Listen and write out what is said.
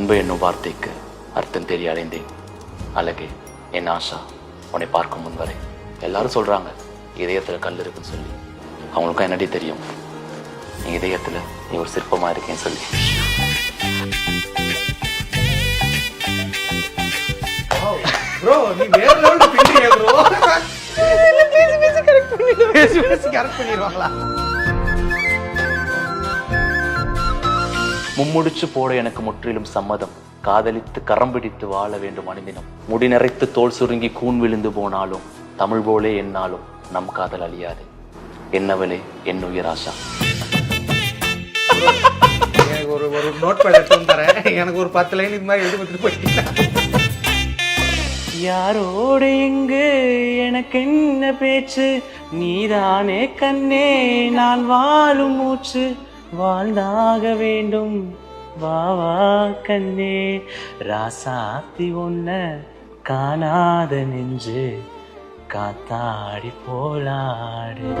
அன்பு என்னும் வார்த்தைக்கு அர்த்தம் தெரிய அடைந்தேன் அழகே என் ஆஷா உன்னை பார்க்கும் முன் வரை. எல்லாரும் சொல்றாங்க இதயத்துல கல் இருக்குன்னு சொல்லி. அவங்களுக்கும் என்னடி தெரியும்? நீ இதயத்துல நீ ஒரு சிற்பமா இருக்கேன்னு சொல்லி. ப்ரோ நீ வேற லெவல்ல பின்றீங்க ப்ரோ பேசி பேசி கரெக்ட் பண்ணிடுவாங்க பேசி பேசி கரெக்ட் பண்ணிடுவாங்களா? மும்முடிச்சு போட எனக்கு முற்றிலும் சம்மதம். காதலித்து கரம் பிடித்து வாழ வேண்டும் அனுதினம் முடி நிறைத்து தோல் சுருங்கி கூன் விழுந்து போனாலும் தமிழ் போலே என்னாலும் நம் காதல் அழியாது. என்னவளே என் உயிர் எனக்கு ஒரு ஒரு நோட் பேட் தரேன். எனக்கு ஒரு பத்து லைன் இது மாதிரி எழுதி கொடுத்துட்டு போயிட்டீங்க யாரோடு இங்கு? எனக்கு என்ன பேச்சு? நீதானே கண்ணே நான் வாழும் மூச்சு. வாழ்ந்தாக வேண்டும். வா வா கண்ணே. ராசாத்தி ஒன்ன காணாத நெஞ்சு. காத்தாடி போலாடு.